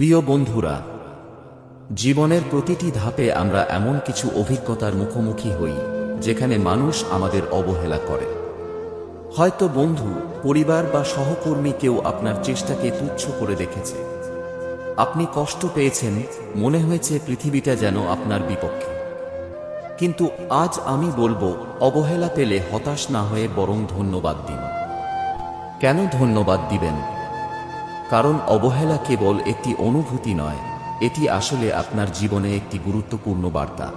প্রিয় বন্ধুরা, জীবনের প্রতিটি ধাপে আমরা এমন কিছু অভিজ্ঞতার মুখোমুখি হই, যেখানে মানুষ আমাদের অবহেলা করে। হয়তো বন্ধু, পরিবার বা সহকর্মী কেউ আপনার চেষ্টাকে তুচ্ছ করে দেখেছে। আপনি কষ্ট পেয়েছেন, মনে হয়েছে পৃথিবীটা যেন আপনার বিপক্ষে। কিন্তু আজ আমি বলব, অবহেলা পেলে হতাশ না হয়ে বরং ধন্যবাদ দিন। কেন ধন্যবাদ দিবেন? কারণ অবহেলা কেবল একটি অনুভূতি নয়, এটি আসলে আপনার জীবনে একটি গুরুত্বপূর্ণ বার্তা।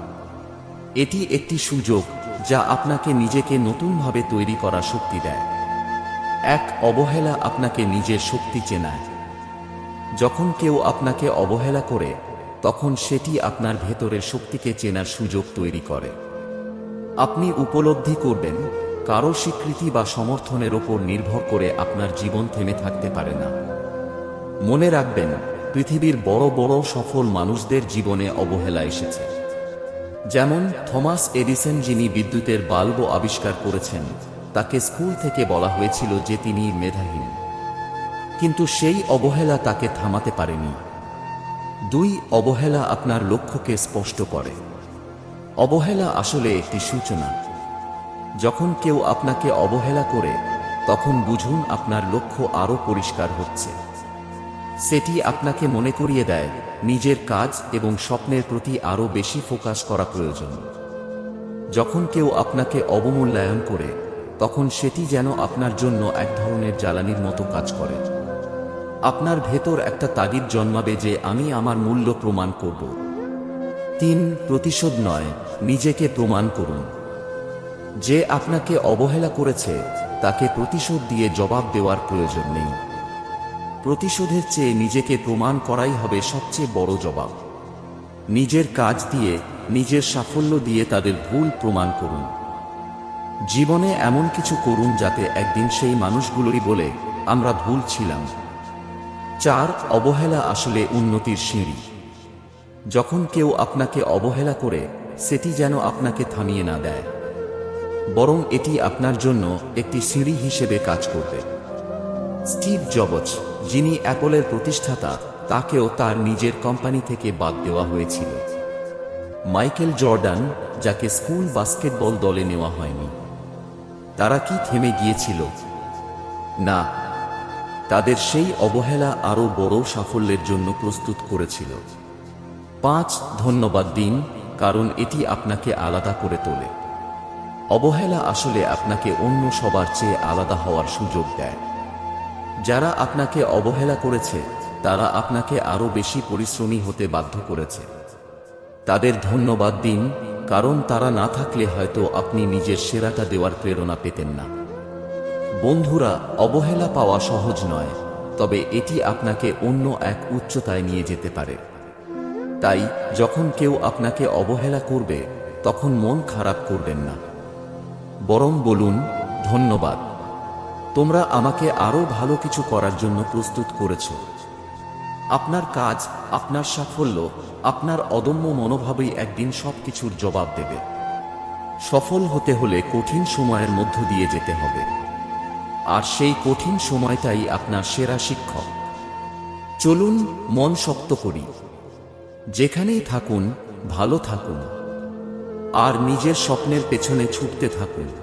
এটি একটি সুযোগ যা আপনাকে নিজেকে নতুনভাবে তৈরি করার শক্তি দেয়। এক, অবহেলা আপনাকে নিজের শক্তি চেনায়। যখন কেউ আপনাকে অবহেলা করে, তখন সেটি আপনার ভেতরের শক্তিকে চেনার সুযোগ তৈরি করে। আপনি উপলব্ধি করবেন, কারও স্বীকৃতি বা সমর্থনের ওপর নির্ভর করে আপনার জীবন থেমে থাকতে পারে না। মনে রাখবেন, পৃথিবীর বড় বড় সফল মানুষদের জীবনে অবহেলা এসেছে। যেমন থমাস এডিসন যিনি বিদ্যুতের বাল্ব আবিষ্কার করেছেন, তাকে স্কুল থেকে বলা হয়েছিল যে তিনি মেধাহীন। কিন্তু সেই অবহেলা তাকে থামাতে পারেনি। দুই, অবহেলা আপনার লক্ষ্যকে স্পষ্ট করে। অবহেলা আসলে একটি সূচনা। যখন কেউ আপনাকে অবহেলা করে, তখন বুঝুন আপনার লক্ষ্য আরও পরিষ্কার হচ্ছে। সেটি আপনাকে মনে করিয়ে দেয়, নিজের কাজ এবং স্বপ্নের প্রতি আরও বেশি ফোকাস করা প্রয়োজন। যখন কেউ আপনাকে অবমূল্যায়ন করে, তখন সেটি যেন আপনার জন্য এক ধরনের জ্বালানির মতো কাজ করে। আপনার ভেতর একটা তাগিদ জন্মাবে যে, আমি আমার মূল্য প্রমাণ করব। তিন, প্রতিশোধ নয়, নিজেকে প্রমাণ করুন। যে আপনাকে অবহেলা করেছে, তাকে প্রতিশোধ দিয়ে জবাব দেওয়ার প্রয়োজন নেই। প্রতিশোধের চেয়ে নিজেকে প্রমাণ করাই হবে সবচেয়ে বড় জবাব। নিজের কাজ দিয়ে, নিজের সাফল্য দিয়ে তাদের ভুল প্রমাণ করুন। জীবনে এমন কিছু করুন যাতে একদিন সেই মানুষগুলোই বলে, আমরা ভুল ছিলাম। চার, অবহেলা আসলে উন্নতির সিঁড়ি। যখন কেউ আপনাকে অবহেলা করে, সেটি যেন আপনাকে থামিয়ে না দেয়। বরং এটি আপনার জন্য একটি সিঁড়ি হিসেবে কাজ করবে। স্টিভ জবজ যিনি অ্যাপলের প্রতিষ্ঠাতা, তাকেও তার নিজের কোম্পানি থেকে বাদ দেওয়া হয়েছিল। মাইকেল জর্ডান, যাকে স্কুল বাস্কেটবল দলে নেওয়া হয়নি। তারা কি থেমে গিয়েছিল? না, তাদের সেই অবহেলা আরও বড় সাফল্যের জন্য প্রস্তুত করেছিল। পাঁচ, ধন্যবাদ দিন, কারণ এটি আপনাকে আলাদা করে তোলে। অবহেলা আসলে আপনাকে অন্য সবার চেয়ে আলাদা হওয়ার সুযোগ দেয়। যারা আপনাকে অবহেলা করেছে, তারা আপনাকে আরও বেশি পরিশ্রমী হতে বাধ্য করেছে। তাদের ধন্যবাদ দিন, কারণ তারা না থাকলে হয়তো আপনি নিজের সেরাটা দেওয়ার প্রেরণা পেতেন না। বন্ধুরা, অবহেলা পাওয়া সহজ নয়, তবে এটি আপনাকে অন্য এক উচ্চতায় নিয়ে যেতে পারে। তাই, যখন কেউ আপনাকে অবহেলা করবে, তখন মন খারাপ করবেন না। বরং বলুন, ধন্যবাদ। তোমরা আমাকে আরও ভালো কিছু করার জন্য প্রস্তুত করেছ। আপনার কাজ, আপনার সাফল্য, আপনার অদম্য মনোভাবই একদিন সবকিছুর জবাব দেবে। সফল হতে হলে কঠিন সময়ের মধ্য দিয়ে যেতে হবে। আর সেই কঠিন সময়টাই আপনার সেরা শিক্ষক। চলুন, মন শক্ত করি। যেখানেই থাকুন, ভালো থাকুন। আর নিজের স্বপ্নের পেছনে ছুটতে থাকুন।